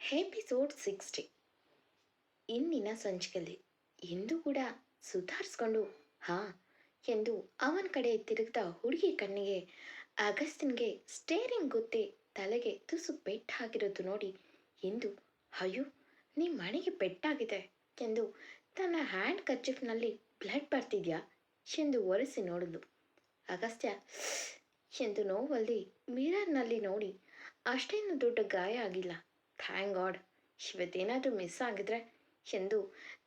Episode sixty ಇಂದಿನ ಸಂಚಿಕೆಯಲ್ಲಿ ಎಂದು ಕೂಡ ಸುಧಾರಿಸ್ಕೊಂಡು, ಹಾ, ಎಂದು ಅವನ ಕಡೆ ತಿರುಗಿದ ಹುಡುಗಿ ಕಣ್ಣಿಗೆ ಅಗಸ್ತಿನ್ಗೆ ಸ್ಟೇರಿಂಗ್ ಗೊತ್ತೇ ತಲೆಗೆ ತುಸು ಪೆಟ್ಟಾಗಿರೋದು ನೋಡಿ ಎಂದು, ಅಯ್ಯೋ ನಿಮ್ಮ ಮನೆಗೆ ಪೆಟ್ಟಾಗಿದೆ ಎಂದು ತನ್ನ ಹ್ಯಾಂಡ್ ಕರ್ಚಿಫ್ನಲ್ಲಿ ಬ್ಲಡ್ ಬರ್ತಿದ್ಯಾ ಎಂದು ಒರೆಸಿ ನೋಡಿದ್ಲು ಅಗಸ್ತ್ಯ, ಎಂದು ನೋವಲ್ಲಿ ಮಿರರ್ನಲ್ಲಿ ನೋಡಿ, ಅಷ್ಟೇನು ದೊಡ್ಡ ಗಾಯ ಆಗಿಲ್ಲ. ಥ್ಯಾಂಕ್ ಗಾಡ್ ಇವತ್ತೇನಾದರೂ ಮಿಸ್ ಆಗಿದ್ರೆ? ಎಂದು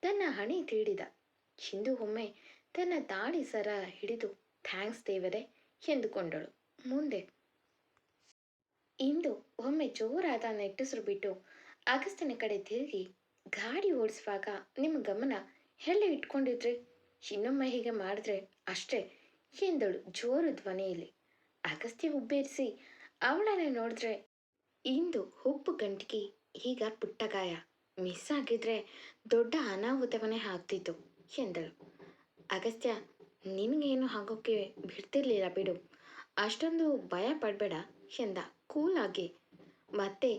ತನ್ನ ಹಣೆ ತೀಡಿದ. ಹಿಂದು ಒಮ್ಮೆ ತನ್ನ ತಾಳಿ ಸರ ಹಿಡಿದು ಥ್ಯಾಂಕ್ಸ್ ದೇವರೇ ಎಂದುಕೊಂಡಳು. ಮುಂದೆ, ಇಂದು ಒಮ್ಮೆ ಜೋರಾದ ನೆಟ್ಟುಸಿರು ಬಿಟ್ಟು ಅಗಸ್ತನ ಕಡೆ ತಿರುಗಿ ಗಾಡಿ ಓಡಿಸುವಾಗ ನಿಮ್ಮ ಗಮನ ಎಲ್ಲ ಇಟ್ಕೊಂಡಿದ್ರಿ? ಇನ್ನೊಮ್ಮೆ ಹೀಗೆ ಮಾಡಿದ್ರೆ ಅಷ್ಟೇ ಎಂದಳು ಜೋರು ಧ್ವನಿಯಲ್ಲಿ. ಅಗಸ್ತ್ಯ ಉಬ್ಬೇರಿಸಿ ಅವಳನ್ನೇ ನೋಡಿದ್ರೆ ಇಂದು ಉಪ್ಪು ಗಂಟಿಗೆ ಈಗ ಪುಟ್ಟ ಗಾಯ ಮಿಸ್ ಆಗಿದ್ರೆ ದೊಡ್ಡ ಅನಾಹುತವನ್ನೇ ಆಗ್ತಿತ್ತು ಎಂದಳು. ಅಗಸ್ತ್ಯ, ನಿನಗೇನು ಆಗೋಕ್ಕೆ ಬಿಡ್ತಿರ್ಲಿಲ್ಲ ಬಿಡು. ಅಷ್ಟೊಂದು ಭಯ ಪಡಬೇಡ ಎಂದ ಕೂಲಾಗಿ ಮತ್ತೆ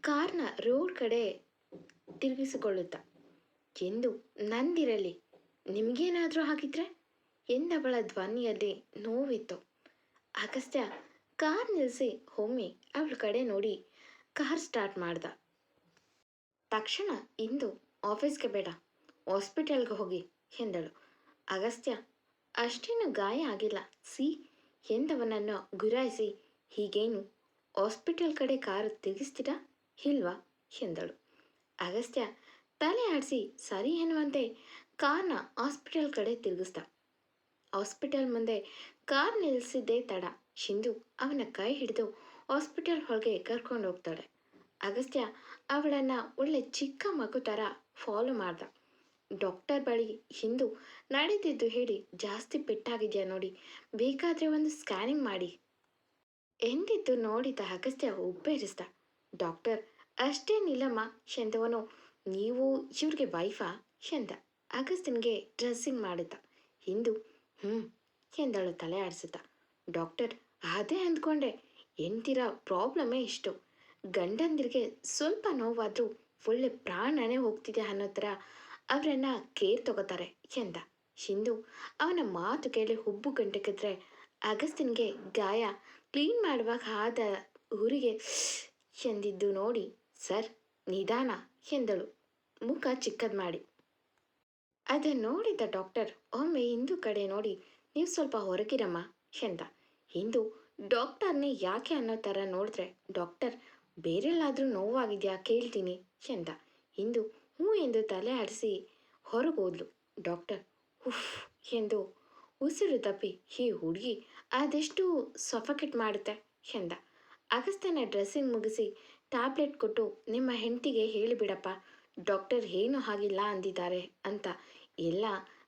ಕಾರ್ನ ರೋಡ್ ಕಡೆ ತಿರುಗಿಸಿಕೊಳ್ಳುತ್ತ. ಎಂದು ನಂದಿರಲಿ, ನಿಮಗೇನಾದರೂ ಆಗಿದ್ರೆ ಎಂದವಳ ಧ್ವನಿಯಲ್ಲಿ ನೋವಿತ್ತು. ಅಗಸ್ತ್ಯ ಕಾರ್ ನಿಲ್ಲಿಸಿ ಒಮ್ಮೆ ಅವಳ ಕಡೆ ನೋಡಿ ಕಾರ್ ಸ್ಟಾರ್ಟ್ ಮಾಡ್ದ. ತಕ್ಷಣ ಇಂದು ಆಫೀಸ್ಗೆ ಬೇಡ, ಹಾಸ್ಪಿಟಲ್ಗೆ ಹೋಗಿ ಎಂದಳು. ಅಗಸ್ತ್ಯ, ಅಷ್ಟೇನು ಗಾಯ ಆಗಿಲ್ಲ. ಸಿ ಎಂದವನನ್ನು ಗುರಾಯಿಸಿ ಹೀಗೇನು ಹಾಸ್ಪಿಟಲ್ ಕಡೆ ಕಾರು ತಿರುಗಿಸ್ತೀರಾ ಇಲ್ವಾ ಎಂದಳು. ಅಗಸ್ತ್ಯ, ತಲೆ ಆಡಿಸಿ ಸರಿ ಎನ್ನುವಂತೆ ಕಾರ್ನ ಹಾಸ್ಪಿಟಲ್ ಕಡೆ ತಿರುಗಿಸ್ದ. ಹಾಸ್ಪಿಟಲ್ ಮುಂದೆ ಕಾರ್ ನಿಲ್ಲಿಸಿದ್ದೇ ತಡ. ಶಿಂದು ಅವನ ಕೈ ಹಿಡಿದು ಹಾಸ್ಪಿಟಲ್ ಹೊರಗೆ ಕರ್ಕೊಂಡು ಹೋಗ್ತಾಳೆ. ಅಗಸ್ತ್ಯ ಅವಳನ್ನು ಒಳ್ಳೆ ಚಿಕ್ಕ ಮಗು ಥರ ಫಾಲೋ ಮಾಡ್ದ. ಡಾಕ್ಟರ್ ಬಳಿ ಹಿಂದು ನಡೆದಿದ್ದು ಹೇಳಿ, ಜಾಸ್ತಿ ಪೆಟ್ಟಾಗಿದೆಯಾ ನೋಡಿ, ಬೇಕಾದರೆ ಒಂದು ಸ್ಕ್ಯಾನಿಂಗ್ ಮಾಡಿ. ಎಂದಿದ್ದು ನೋಡಿದ ಅಗಸ್ತ್ಯ ಉಬ್ಬೇರಿಸ್ದ. ಡಾಕ್ಟರ್ ಅಷ್ಟೇನಿಲ್ಲಮ್ಮ ಶಂದವನು, ನೀವು ಇವ್ರಿಗೆ ವೈಫಾ ಶಂದ ಅಗಸ್ತ್ಯನಿಗೆ ಡ್ರೆಸ್ಸಿಂಗ್ ಮಾಡಿದ್ದ. ಹಿಂದು ಹ್ಞೂ ಎಂದಳು ತಲೆ ಆಡಿಸುತ್ತ. ಡಾಕ್ಟರ್ ಅದೇ ಅಂದ್ಕೊಂಡೆ. ಎಂತಿರ ಪ್ರಾಬ್ಲಮೇ ಇಷ್ಟು. ಗಂಡಂದಿರಿಗೆ ಸ್ವಲ್ಪ ನೋವಾದರೂ ಒಳ್ಳೆ ಪ್ರಾಣನೇ ಹೋಗ್ತಿದೆ ಅನ್ನೋ ಥರ ಅವರನ್ನು ಕೇರ್ ತಗೋತಾರೆ ಎಂದ. ಹಿಂದು ಅವನ ಮಾತು ಕೇಳಿ ಹುಬ್ಬು ಗಂಟಕಿದ್ರೆ ಅಗಸ್ತಿನ್ಗೆ ಗಾಯ ಕ್ಲೀನ್ ಮಾಡುವಾಗ ಆದ ಊರಿಗೆ ಎಂದಿದ್ದು ನೋಡಿ, ಸರ್, ನಿಧಾನ, ಎಂದಳು. ಮುಖ ಚಿಕ್ಕದ್ ಮಾಡಿ. ಅದನ್ನು ನೋಡಿದ್ದ ಡಾಕ್ಟರ್, ಒಮ್ಮೆ ಹಿಂದೂ ಕಡೆ ನೋಡಿ, ನೀವು ಸ್ವಲ್ಪ ಹೊರಗಿರಮ್ಮ, ಎಂದ. ಹಿಂದೂ ಡಾಕ್ಟರ್ನೇ ಯಾಕೆ ಅನ್ನೋ ಥರ ನೋಡಿದ್ರೆ, ಡಾಕ್ಟರ್, ಬೇರೆಲ್ಲಾದರೂ ನೋವಾಗಿದೆಯಾ ಕೇಳ್ತೀನಿ ಎಂದ ಇಂದು ಹ್ಞೂ ಎಂದು ತಲೆ ಆಡಿಸಿ ಹೊರಗೋದ್ಲು. ಡಾಕ್ಟರ್, ಉಫ್ ಎಂದು ಉಸಿರು ತಪ್ಪಿ ಈ ಹುಡುಗಿ ಅದೆಷ್ಟು ಸಫಕೇಟ್ ಮಾಡುತ್ತೆ ಎಂದ ಅಗಸ್ತನ ಡ್ರೆಸ್ಸಿಂಗ್ ಮುಗಿಸಿ ಟ್ಯಾಬ್ಲೆಟ್ ಕೊಟ್ಟು ನಿಮ್ಮ ಹೆಂಡತಿಗೆ ಹೇಳಿಬಿಡಪ್ಪ, ಡಾಕ್ಟರ್ ಏನೂ ಆಗಿಲ್ಲ ಅಂದಿದ್ದಾರೆ ಅಂತ. ಎಲ್ಲ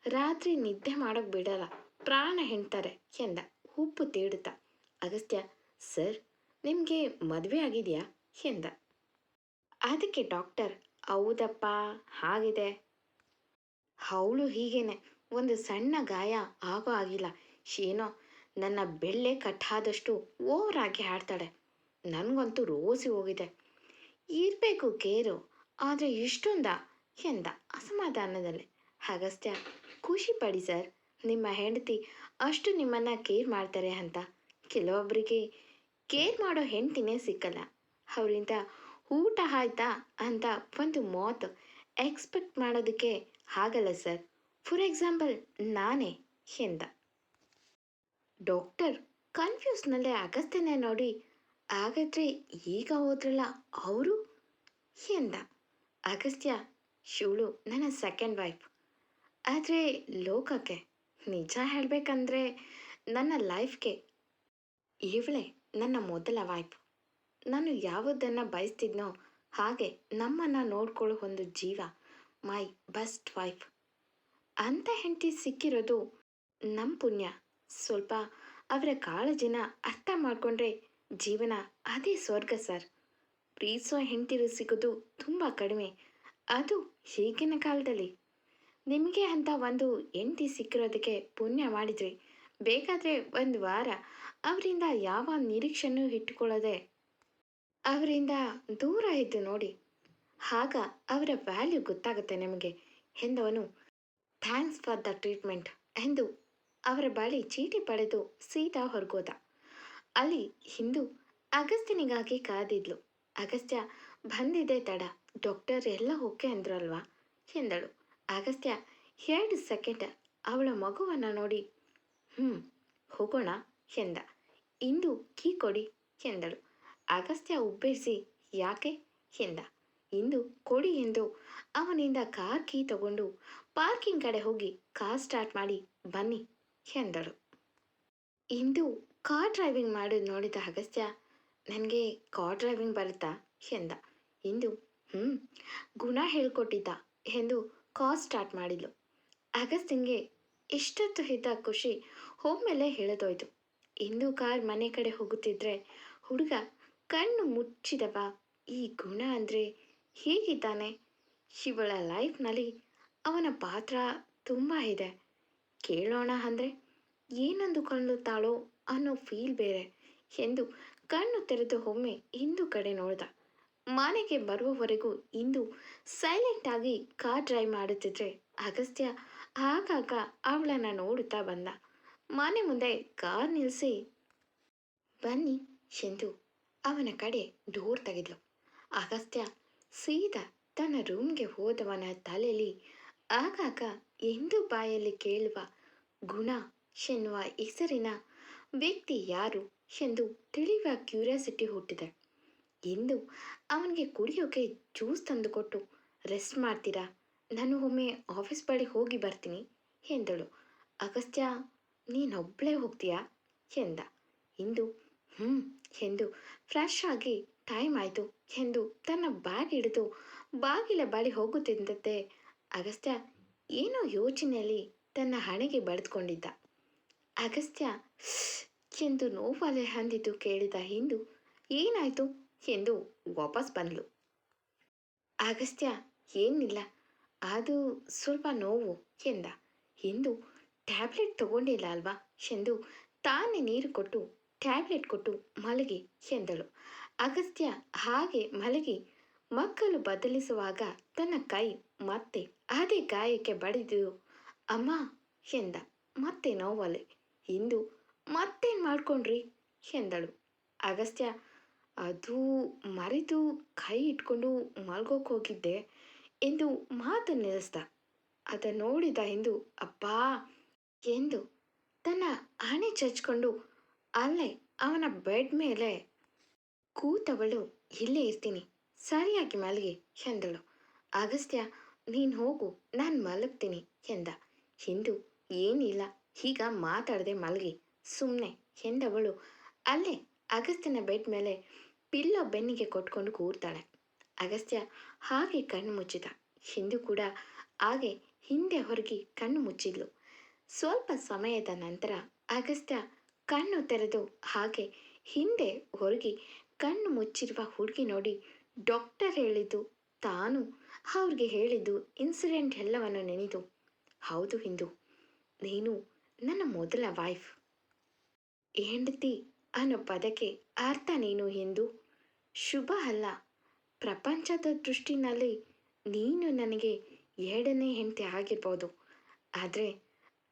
ರಾತ್ರಿ ನಿದ್ದೆ ಮಾಡೋಕ್ಕೆ ಬಿಡಲ್ಲ, ಪ್ರಾಣ ಹೆಣ್ತಾರೆ ಎಂದ ಉಪ್ಪು ತೇಡುತ್ತ, ಅಗಸ್ತ್ಯ, ಸರ್, ನಿಮಗೆ ಮದುವೆ ಆಗಿದೆಯಾ? ಎಂದ. ಅದಕ್ಕೆ ಡಾಕ್ಟರ್, ಹೌದಪ್ಪ, ಹಾಗಿದೆ. ಅವಳು ಹೀಗೇನೆ, ಒಂದು ಸಣ್ಣ ಗಾಯ ಆಗೋ ಆಗಿಲ್ಲ. ಏನೋ, ನನ್ನ ಬೆಳ್ಳೆ ಕಟ್ಟಾದಷ್ಟು ಓವರಾಗಿ ಹಾಡ್ತಾಳೆ ನನಗಂತೂ ರೋಸಿ ಹೋಗಿದೆ. ಇರಬೇಕು ಕೇರು, ಆದರೆ ಇಷ್ಟೊಂದ? ಎಂದ ಅಸಮಾಧಾನದಲ್ಲಿ. ಅಗಸ್ತ್ಯ, ಖುಷಿ ಪಡಿ ಸರ್, ನಿಮ್ಮ ಹೆಂಡತಿ ಅಷ್ಟು ನಿಮ್ಮನ್ನು ಕೇರ್ ಮಾಡ್ತಾರೆ ಅಂತ. ಕೆಲವೊಬ್ಬರಿಗೆ ಕೇರ್ ಮಾಡೋ ಹೆಂಡತಿನೇ ಸಿಕ್ಕಲ್ಲ. ಅವರಿಂದ ಊಟ ಆಯ್ತಾ ಅಂತ ಒಂದು ಮಾತು ಎಕ್ಸ್ಪೆಕ್ಟ್ ಮಾಡೋದಕ್ಕೆ ಆಗಲ್ಲ ಸರ್. ಫಾರ್ ಎಕ್ಸಾಂಪಲ್ ನಾನೇ ಎಂದ. ಡಾಕ್ಟರ್ ಕನ್ಫ್ಯೂಸ್ನಲ್ಲೇ ಅಗಸ್ತ್ಯನೇ ನೋಡಿ, ಹಾಗಾದ್ರೆ ಈಗ ಹೋದ್ರಲ್ಲ ಅವರು? ಎಂದ. ಅಗಸ್ತ್ಯ, ಶಿವಳು ನನ್ನ ಸೆಕೆಂಡ್ ವೈಫ್ ಆದರೆ ಲೋಕಕ್ಕೆ ನಿಜ ಹೇಳಬೇಕಂದ್ರೆ ನನ್ನ ಲೈಫ್ಗೆ ಇವಳೆ ನನ್ನ ಮೊದಲ ವೈಫ್ ನಾನು ಯಾವುದನ್ನು ಬಯಸ್ತಿದ್ನೋ ಹಾಗೆ ನಮ್ಮನ್ನು ನೋಡ್ಕೊಳ್ಳೋ ಒಂದು ಜೀವ ಮೈ ಬೆಸ್ಟ್ ವೈಫ್ ಅಂಥ ಹೆಂಡತಿ ಸಿಕ್ಕಿರೋದು ನಮ್ಮ ಪುಣ್ಯ. ಸ್ವಲ್ಪ ಅವರ ಕಾಳಜಿನ ಅರ್ಥ ಮಾಡಿಕೊಂಡ್ರೆ ಜೀವನ ಅದೇ ಸ್ವರ್ಗ ಸರ್. ಪ್ರೀತಿಸೋ ಹೆಂಡತಿರು ಸಿಗೋದು ತುಂಬ ಕಡಿಮೆ. ಅದು ಈಗಿನ ಕಾಲದಲ್ಲಿ ನಿಮಗೆ ಅಂತ ಒಂದು ಎಂಟಿ ಸಿಕ್ಕಿರೋದಕ್ಕೆ ಪುಣ್ಯ ಮಾಡಿದ್ರಿ. ಬೇಕಾದರೆ ಒಂದು ವಾರ ಅವರಿಂದ ಯಾವ ನಿರೀಕ್ಷೆನೂ ಇಟ್ಟುಕೊಳ್ಳದೆ ಅವರಿಂದ ದೂರ ಇದ್ದು ನೋಡಿ. ಆಗ ಅವರ ವ್ಯಾಲ್ಯೂ ಗೊತ್ತಾಗುತ್ತೆ ನಿಮಗೆ ಎಂದವನು, ಥ್ಯಾಂಕ್ಸ್ ಫಾರ್ ದ ಟ್ರೀಟ್ಮೆಂಟ್ ಎಂದು ಅವರ ಬಳಿ ಚೀಟಿ ಪಡೆದು ಸೀದಾ ಹೊರಗೋದ. ಅಲ್ಲಿ ಹಿಂದೂ ಅಗಸ್ತ್ಯನಿಗಾಗಿ ಕಾದಿದ್ಲು. ಅಗಸ್ತ್ಯ ಬಂದಿದೆ ತಡ, ಡಾಕ್ಟರ್ ಎಲ್ಲ ಓಕೆ ಅಂದ್ರಲ್ವಾ? ಎಂದಳು. ಅಗಸ್ತ್ಯ ಎರಡು ಸೆಕೆಂಡ್ ಅವಳ ಮಗುವನ್ನು ನೋಡಿ. ಹ್ಞೂ ಹೋಗೋಣ ಎಂದ ಇಂದು ಕೀ ಕೊಡಿ ಎಂದಳು ಅಗಸ್ತ್ಯ ಉಬ್ಬೇರಿಸಿ ಯಾಕೆ ಎಂದ ಇಂದು ಕೊಡಿ ಎಂದು ಅವನಿಂದ ಕಾರ್ ಕೀ ತಗೊಂಡು ಪಾರ್ಕಿಂಗ್ ಕಡೆ ಹೋಗಿ ಕಾರ್ ಸ್ಟಾರ್ಟ್ ಮಾಡಿ, ಬನ್ನಿ ಎಂದಳು ಇಂದು ಕಾರ್ ಡ್ರೈವಿಂಗ್ ಮಾಡೋದು ನೋಡಿದ ಅಗಸ್ತ್ಯ ನನಗೆ ಕಾರ್ ಡ್ರೈವಿಂಗ್ ಬರುತ್ತಾ? ಎಂದ ಇಂದು ಹ್ಞೂ ಗುಣ ಹೇಳ್ಕೊಟ್ಟಿದ್ದ ಎಂದು ಕಾರ್ ಸ್ಟಾರ್ಟ್ ಮಾಡಿದ್ಲು. ಅಗಸ್ತಿನ್ಗೆ ಇಷ್ಟೊತ್ತು ಇದ್ದ ಖುಷಿ ಒಮ್ಮೆಲೆ ಹೇಳದೋಯ್ತು. ಇಂದು ಕಾರ್ ಮನೆ ಕಡೆ ಹೋಗುತ್ತಿದ್ರೆ ಹುಡುಗ ಕಣ್ಣು ಮುಚ್ಚಿದವ. ಈ ಗುಣ ಅಂದರೆ ಹೇಗಿದ್ದಾನೆ ಇವಳ ಲೈಫ್ನಲ್ಲಿ ಅವನ ಪಾತ್ರ ತುಂಬ ಇದೆ. ಕೇಳೋಣ ಅಂದರೆ ಏನಂದುಕೊಳ್ಳುತ್ತಾಳೋ ಅನ್ನೋ ಫೀಲ್ ಬೇರೆ ಎಂದು ಕಣ್ಣು ತೆರೆದು ಒಮ್ಮೆ ಇಂದು ಕಡೆ ನೋಡ್ದ. ಮನೆಗೆ ಬರುವವರೆಗೂ ಇಂದು ಸೈಲೆಂಟ್ ಆಗಿ ಕಾರ್ ಡ್ರೈವ್ ಮಾಡುತ್ತಿದ್ರೆ ಅಗಸ್ತ್ಯ ಆಗಾಗ ಅವಳನ್ನ ನೋಡುತ್ತಾ ಬಂದ. ಮನೆ ಮುಂದೆ ಕಾರ್ ನಿಲ್ಲಿಸಿ ಬನ್ನಿ ಎಂದು ಅವನ ಕಡೆ ಡೋರ್ ತೆಗೆದ್ಲು. ಅಗಸ್ತ್ಯ ಸೀದಾ ತನ್ನ ರೂಮ್ಗೆ ಹೋದವನ ತಲೆಯಲ್ಲಿ ಆಗಾಗ ಎಂದು ಬಾಯಲ್ಲಿ ಕೇಳುವ ಗುಣ ಎನ್ನುವ ಹೆಸರಿನ ವ್ಯಕ್ತಿ ಯಾರು ಎಂದು ತಿಳಿಯುವ ಕ್ಯೂರಿಯಾಸಿಟಿ ಹುಟ್ಟಿದೆ. ಎಂದು ಅವನಿಗೆ ಕುಡಿಯೋಕೆ ಜ್ಯೂಸ್ ತಂದುಕೊಟ್ಟು ರೆಸ್ಟ್ ಮಾಡ್ತೀರಾ? ನಾನು ಒಮ್ಮೆ ಆಫೀಸ್ ಬಳಿ ಹೋಗಿ ಬರ್ತೀನಿ, ಎಂದಳು. ಅಗಸ್ತ್ಯ ನೀನೊಬ್ಬಳೇ ಹೋಗ್ತೀಯಾ? ಎಂದ. ಇಂದು ಹ್ಞೂ ಎಂದು ಫ್ರೆಶ್ ಆಗಿ ಟೈಮ್ ಆಯಿತು ಎಂದು ತನ್ನ ಬ್ಯಾಗ್ ಹಿಡಿದು ಬಾಗಿಲ ಬಳಿ ಹೋಗುತ್ತಿದ್ದಂತೆ ಅಗಸ್ತ್ಯ ಏನೋ ಯೋಚನೆಯಲ್ಲಿ ತನ್ನ ಹಣೆಗೆ ಬಡಿದುಕೊಂಡಿದ್ದ. ಅಗಸ್ತ್ಯ, ಎಂದು ನೋವಲೆ ಅಂದಿದ್ದು ಕೇಳಿದ ಹಿಂದು ಏನಾಯಿತು? ಎಂದು ವಾಪಸ್ ಬಂದ್ಲು. ಅಗಸ್ತ್ಯ ಏನಿಲ್ಲ. ಅದು ಸ್ವಲ್ಪ ನೋವು, ಎಂದ. ಹಿಂದು ಟ್ಯಾಬ್ಲೆಟ್ ತಗೊಂಡಿಲ್ಲ ಅಲ್ವಾ? ಎಂದು ತಾನೇ ನೀರು ಕೊಟ್ಟು, ಟ್ಯಾಬ್ಲೆಟ್ ಕೊಟ್ಟು ಮಲಗಿ, ಎಂದಳು. ಅಗಸ್ತ್ಯ ಹಾಗೆ ಮಲಗಿ ಮಕ್ಕಳು ಬದಲಿಸುವಾಗ ತನ್ನ ಕೈ ಮತ್ತೆ ಅದೇ ಗಾಯಕ್ಕೆ ಬಡಿದು, ಅಮ್ಮ, ಎಂದ. ಮತ್ತೆ ನೋವಲೆ ಇಂದು ಮತ್ತೇನು ಮಾಡ್ಕೊಂಡ್ರಿ? ಎಂದಳು. ಅಗಸ್ತ್ಯ ಅದು ಮರೆತು ಕೈ ಇಟ್ಕೊಂಡು ಮಲ್ಗೋಕೆ ಹೋಗಿದ್ದೆ. ಎಂದು ಮಾತು ನಿಲ್ಲಿಸ್ದ ಅದನ್ನು ನೋಡಿದ ಎಂದು ಅಪ್ಪಾ ಎಂದು ತನ್ನ ಹಣೆ ಚಚ್ಕೊಂಡು ಅಲ್ಲೇ ಅವನ ಬೆಡ್ ಮೇಲೆ ಕೂತವಳು, ಇಲ್ಲೇ ಇರ್ತೀನಿ. ಸರಿಯಾಗಿ ಮಲಗಿ, ಎಂದಳು. ಅಗಸ್ತ್ಯ, ನೀನು ಹೋಗು. ನಾನು ಮಲಗ್ತೀನಿ, ಎಂದ. ಹಿಂದು ಏನಿಲ್ಲ. ಈಗ ಮಾತಾಡದೆ ಮಲಗಿ. ಸುಮ್ಮನೆ ಎಂದವಳು. ಅಲ್ಲೇ ಅಗಸ್ತ್ಯನ ಬೆಡ್ ಮೇಲೆ ಪಿಲ್ಲೋ ಬೆನ್ನಿಗೆ ಕೊಟ್ಕೊಂಡು ಕೂರ್ತಾಳೆ. ಅಗಸ್ತ್ಯ ಹಾಗೆ ಕಣ್ಣು ಮುಚ್ಚಿದ. ಹಿಂದೂ ಕೂಡ ಹಾಗೆ ಹಿಂದೆ ಹೊರಗಿ ಕಣ್ಣು ಮುಚ್ಚಿದ್ಲು. ಸ್ವಲ್ಪ ಸಮಯದ ನಂತರ ಅಗಸ್ತ್ಯ ಕಣ್ಣು ತೆರೆದು ಹಾಗೆ ಹಿಂದೆ ಹೊರಗಿ ಕಣ್ಣು ಮುಚ್ಚಿರುವ ಹುಡುಗಿ ನೋಡಿ ಡಾಕ್ಟರ್ ಹೇಳಿದ್ದು ತಾನು ಅವ್ರಿಗೆ ಹೇಳಿದ್ದು ಇನ್ಸಿಡೆಂಟ್ ಎಲ್ಲವನ್ನು ನೆನೆದು ಹೌದು ಹಿಂದು, ನೀನು ನನ್ನ ಮೊದಲ ವೈಫ್. ಹೆಂಡತಿ ಅನ್ನೋ ಪದಕ್ಕೆ ಅರ್ಥ ನೀನು ಎಂದು. ಶುಭ ಅಲ್ಲ, ಪ್ರಪಂಚದ ದೃಷ್ಟಿನಲ್ಲಿ ನೀನು ನನಗೆ ಎರಡನೇ ಹೆಂಡತಿ ಆಗಿರ್ಬೋದು. ಆದರೆ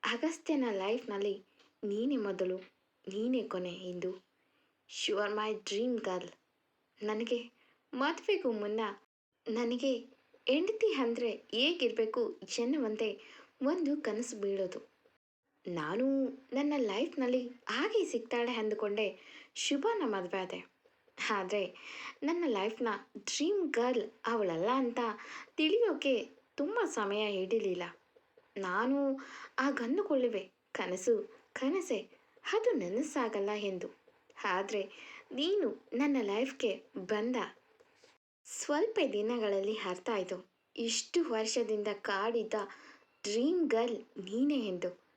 ಅಗಸ್ತ್ಯನ ಲೈಫ್ನಲ್ಲಿ ನೀನೇ ಮೊದಲು, ನೀನೇ ಕೊನೆ ಎಂದು. ಶು ಆರ್ ಮೈ ಡ್ರೀಮ್ ಗರ್ಲ್ ನನಗೆ ಮದುವೆಗೂ ಮುನ್ನ ನನಗೆ ಹೆಂಡತಿ ಅಂದರೆ ಹೇಗಿರಬೇಕು ಎನ್ನುವಂತೆ ಒಂದು ಕನಸು ಬೀಳೋದು. ನಾನು ನನ್ನ ಲೈಫ್ನಲ್ಲಿ ಹಾಗೆ ಸಿಗ್ತಾಳೆ ಅಂದುಕೊಂಡೆ ಶುಭನ ಮದುವೆ ಆದೆ. ಆದರೆ ನನ್ನ ಲೈಫ್ನ ಡ್ರೀಮ್ ಗರ್ಲ್ ಅವಳಲ್ಲ ಅಂತ ತಿಳಿಯೋಕೆ ತುಂಬ ಸಮಯ ಹಿಡಿಲಿಲ್ಲ. ನಾನು ಆಗಂದುಕೊಳ್ಳುವೆ ಕನಸು, ಕನಸೆ, ಅದು ನನಸಾಗಲ್ಲ ಎಂದು. ಆದರೆ ನೀನು ನನ್ನ ಲೈಫ್ಗೆ ಬಂದ ಸ್ವಲ್ಪ ದಿನಗಳಲ್ಲಿ ಅರ್ಥ ಆಯಿತು. ಇಷ್ಟು ವರ್ಷದಿಂದ ಕಾಡಿದ್ದ ಡ್ರೀಮ್ ಗರ್ಲ್ ನೀನೇ ಎಂದು.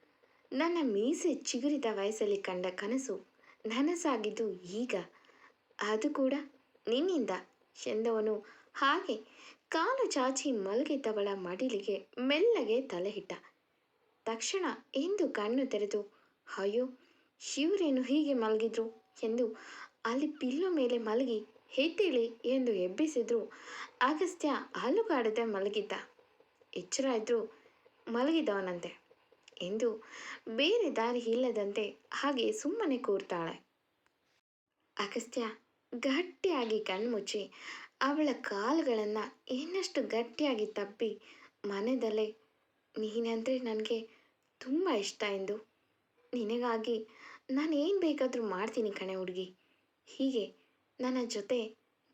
ನನ್ನ ಮೀಸೆ ಚಿಗುರಿದ ವಯಸ್ಸಲ್ಲಿ ಕಂಡ ಕನಸು ನನಸಾಗಿದ್ದು ಈಗ. ಅದು ಕೂಡ ನಿನ್ನಿಂದ ಎಂದವನು ಹಾಗೆ ಕಾಲು ಚಾಚಿ ಮಲಗಿದ್ದವಳ ಮಡಿಲಿಗೆ ಮೆಲ್ಲಗೆ ತಲೆ ಇಟ್ಟ ತಕ್ಷಣ ಎಂದು ಕಣ್ಣು ತೆರೆದು, ಅಯ್ಯೋ, ಶಿವರೇನು ಹೀಗೆ ಮಲಗಿದ್ರು? ಎಂದು ಅಲ್ಲಿ ಪಿಲ್ಲು ಮೇಲೆ ಮಲಗಿ ಹೆತ್ತಿಳಿ ಎಂದು ಎಬ್ಬಿಸಿದ್ರು. ಅಗಸ್ತ್ಯ ಅಲುಗಾಡದೆ ಮಲಗಿದ್ದ. ಎಚ್ಚರ ಇದ್ರೂ ಮಲಗಿದವನಂತೆ. ಎಂದು ಬೇರೆ ದಾರಿ ಇಲ್ಲದಂತೆ ಹಾಗೆ ಸುಮ್ಮನೆ ಕೂರ್ತಾಳೆ. ಅಗಸ್ತ್ಯ ಗಟ್ಟಿಯಾಗಿ ಕಣ್ಮುಚ್ಚಿ ಅವಳ ಕಾಲುಗಳನ್ನು ಇನ್ನಷ್ಟು ಗಟ್ಟಿಯಾಗಿ ತಪ್ಪಿ ಮನೆದಲ್ಲೇ ನೀನಂದರೆ ನನಗೆ ತುಂಬ ಇಷ್ಟ ಎಂದು. ನಿನಗಾಗಿ ನಾನು ಏನು ಬೇಕಾದರೂ ಮಾಡ್ತೀನಿ ಕಣೆ ಹುಡುಗಿ. ಹೀಗೆ ನನ್ನ ಜೊತೆ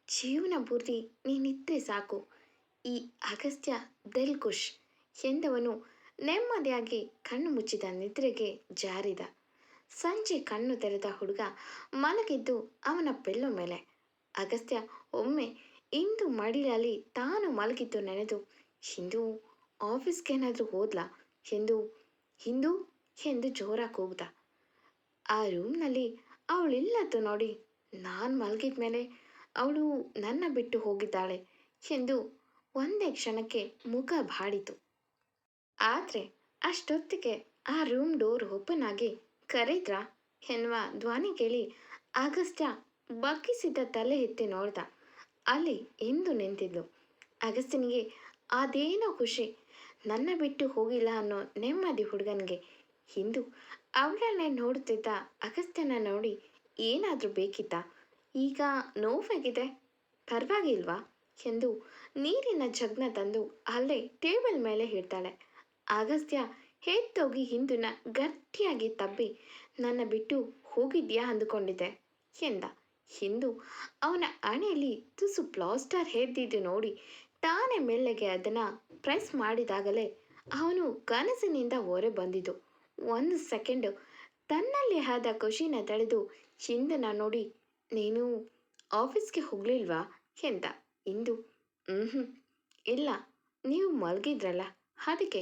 ಜೀವನ ಪೂರ್ತಿ ನೀನಿದ್ರೆ ಸಾಕು. ಈ ಅಗಸ್ತ್ಯ ದಿಲ್ ಖುಷ್ ಎಂದವನು ನೆಮ್ಮದಿಯಾಗಿ ಕಣ್ಣು ಮುಚ್ಚಿದ ನಿದ್ರೆಗೆ ಜಾರಿದ. ಸಂಜೆ ಕಣ್ಣು ತೆರೆದ ಹುಡುಗ ಮಲಗಿದ್ದು ಅವನ ಪೆಲ್ಲು ಮೇಲೆ. ಅಗಸ್ತ್ಯ, ಒಮ್ಮೆ ಇಂದು ಮಡಿಲಲ್ಲಿ ತಾನು ಮಲಗಿದ್ದು ನೆನೆದು, ಹಿಂದೂ, ಆಫೀಸ್ಗೇನಾದರೂ ಹೋದ್ಲಾ? ಎಂದು ಹಿಂದೂ? ಎಂದು ಜೋರಾಗಿ ಹೋಗ್ದ ಆ ರೂಮ್ನಲ್ಲಿ ಅವಳಿಲ್ಲದ್ದು ನೋಡಿ ನಾನು ಮಲಗಿದ ಮೇಲೆ ಅವಳು ನನ್ನ ಬಿಟ್ಟು ಹೋಗಿದ್ದಾಳೆ ಎಂದು ಒಂದೇ ಕ್ಷಣಕ್ಕೆ ಮುಖ ಬಾಡಿತು. ಆದರೆ ಅಷ್ಟೊತ್ತಿಗೆ ಆ ರೂಮ್ ಡೋರ್ ಓಪನ್ ಆಗಿ ಕರೆದ್ರ? ಎನ್ನುವ ಧ್ವನಿ ಕೇಳಿ ಅಗಸ್ತ್ಯ ಬಗ್ಗಿಸಿದ ತಲೆ ಎತ್ತಿ ನೋಡ್ದ. ಅಲ್ಲಿ ಎಂದು ನಿಂತಿದ್ಲು. ಅಗಸ್ತ್ಯನಿಗೆ ಅದೇನೋ ಖುಷಿ. ನನ್ನ ಬಿಟ್ಟು ಹೋಗಿಲ್ಲ ಅನ್ನೋ ನೆಮ್ಮದಿ ಹುಡುಗನಿಗೆ. ಇಂದು ಅವಳನ್ನೇ ನೋಡುತ್ತಿದ್ದ ಅಗಸ್ತ್ಯನ ನೋಡಿ ಏನಾದರೂ ಬೇಕಿತ್ತ? ಈಗ ನೋವಾಗಿದೆ. ಪರವಾಗಿಲ್ವಾ? ಎಂದು ನೀರಿನ ಜಗ್ನ ತಂದು ಅಲ್ಲೇ ಟೇಬಲ್ ಮೇಲೆ ಇಡ್ತಾಳೆ. ಅಗಸ್ತ್ಯ ಹೇತ್ತೋಗಿ ಹಿಂದುನ ಗಟ್ಟಿಯಾಗಿ ತಬ್ಬಿ ನನ್ನ ಬಿಟ್ಟು ಹೋಗಿದ್ಯಾ ಅಂದುಕೊಂಡಿದ್ದೆ ಎಂದ. ಹಿಂದು ಅವನ ಅಣೆಯಲ್ಲಿ ತುಸು ಪ್ಲಾಸ್ಟರ್ ಹೇದ್ದಿದ್ದು ನೋಡಿ ತಾನೇ ಮೆಲ್ಲಗೆ ಅದನ್ನು ಪ್ರೆಸ್ ಮಾಡಿದಾಗಲೇ ಅವನು ಕನಸಿನಿಂದ ಹೊರೆ ಬಂದಿದ್ದು. ಒಂದು ಸೆಕೆಂಡು ತನ್ನಲ್ಲಿ ಆದ ಖುಷಿನ ತಳೆದು ಹಿಂದನ ನೋಡಿ, ನೀನು ಆಫೀಸ್ಗೆ ಹೋಗ್ಲಿಲ್ವಾ? ಎಂದ. ಇಂದು ಹ್ಞೂ ಇಲ್ಲ, ನೀವು ಮಲಗಿದ್ರಲ್ಲ, ಅದಕ್ಕೆ